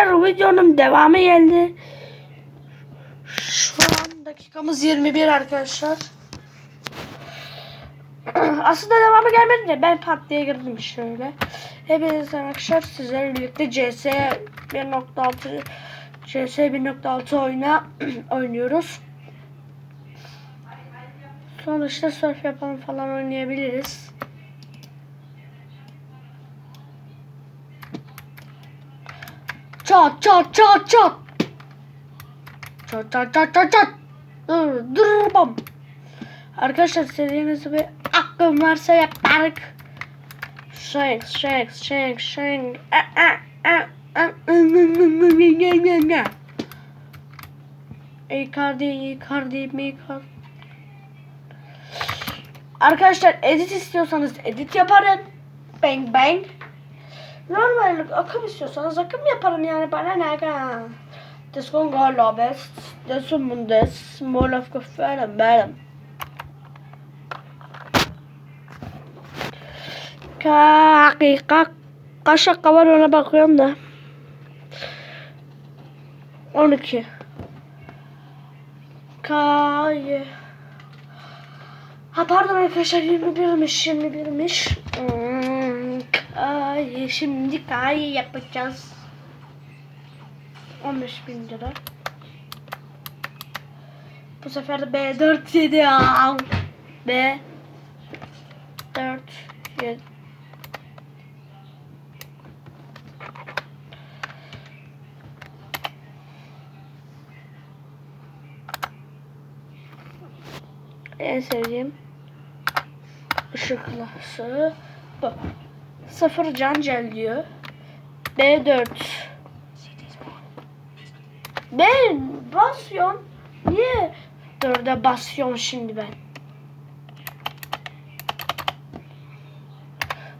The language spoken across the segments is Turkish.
arkadaşlar videonun devamı geldi. Şu an dakikamız 21 arkadaşlar. Aslında devamı gelmedi de ben pat diye girdim şöyle. Hepinize arkadaşlar sizlerle birlikte CS 1.6 CS 1.6 oyuna oynuyoruz. Sonra işte surf yapalım falan oynayabiliriz. Çat çat çat çat. Çat çat çat çat çat. Dur dur bam. Arkadaşlar istediğiniz bir aklım varsa. Ah, ah, ah, ah, ah, Icardi, Icardi, Icardi. Arkadaşlar edit istiyorsanız edit yaparım. Bang bang. Normal akım istiyorsanız akım yaparım yani bana ne kadar. Det ska gå lobbest. Det som det mål av kaffearen benim. Dakika kaç dakika var ona bakıyorum da. 12. Kay. Ha pardon arkadaşlar 21'miş 21'miş. Hmm, kay. Şimdi kay yapacağız. 15 bin lira. Bu sefer de B4 7 al. B 4 7 En sevdiğim ışıklısı bu. Sıfır can gel diyor. B4 ben basıyorum. Niye dörde basıyorum şimdi ben?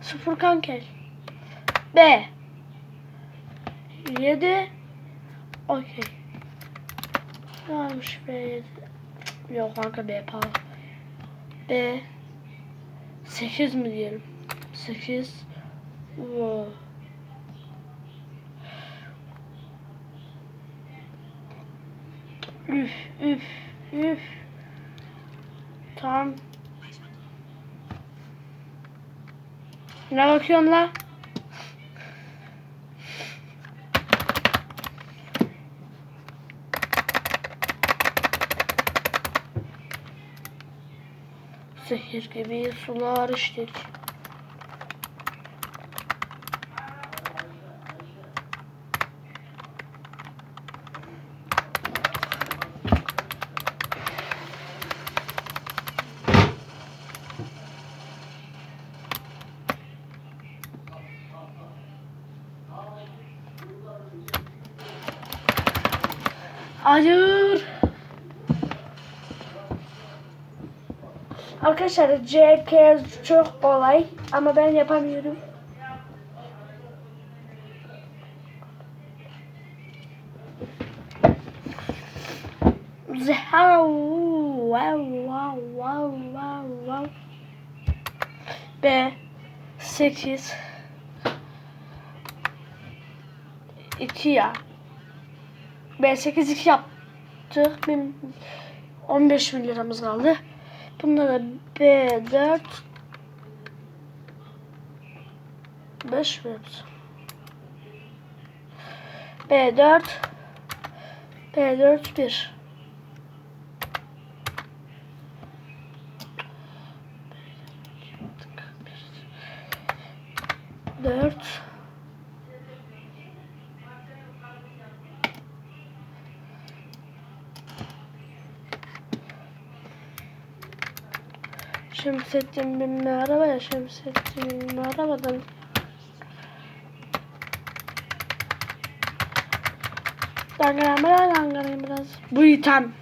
Sıfır kanker. B. 7. Okey. Varmış B 7? Yok kanka B pahalı. B. 8 mi diyelim? 8. Wow. Üf üf üf. Tamam. Ne bakıyorsun la? Zehir gibi sular içtik. Hayır. Arkadaşlar JK çok kolay ama ben yapamıyorum. Wow wow wow wow B 8 2 ya B8 2 yaptık. Benim 15 bin liramız kaldı. Bunda da B4 5 mi yaptım? B4 B4 1 4 Şemsettin binli araba ya Şemsettin binli arabadan. Dangarayım biraz dangarayım biraz. Bu item.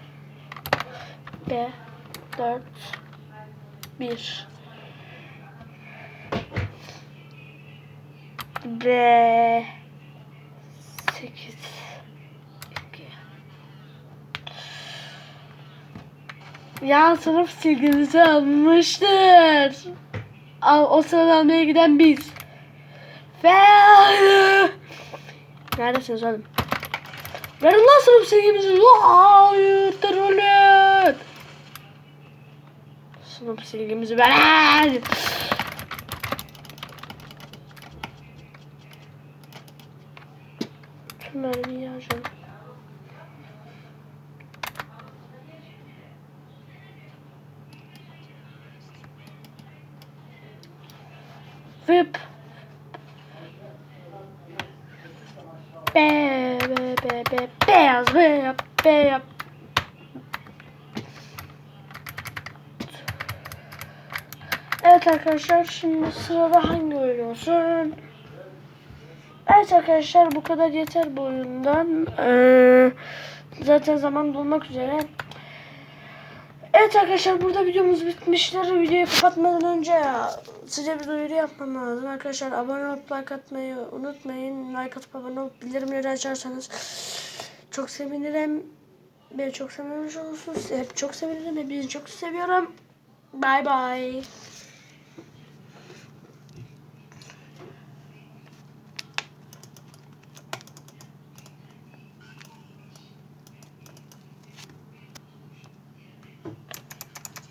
B 4 1 B 8 2 Ya sınıf silgimizi almıştır. Al, o sırada almaya giden biz. Ve Neredesiniz oğlum? Verin lan sınıf silgimizi. Hayır terörlet. Sınıf silgimizi verin. Şunları bir yazalım. Whip. Be be be be beyaz be be Evet arkadaşlar şimdi sırada hangi oyun olsun? Evet arkadaşlar bu kadar yeter bu oyundan. Ee, zaten zaman dolmak üzere. Evet arkadaşlar burada videomuz bitmiştir. Videoyu kapatmadan önce size bir duyuru yapmam lazım. Arkadaşlar abone olup like atmayı unutmayın. Like atıp abone olup bildirimleri açarsanız çok sevinirim. Beni çok sevmiş olursunuz. Hep çok sevinirim. Hepinizi çok seviyorum. Bye bye.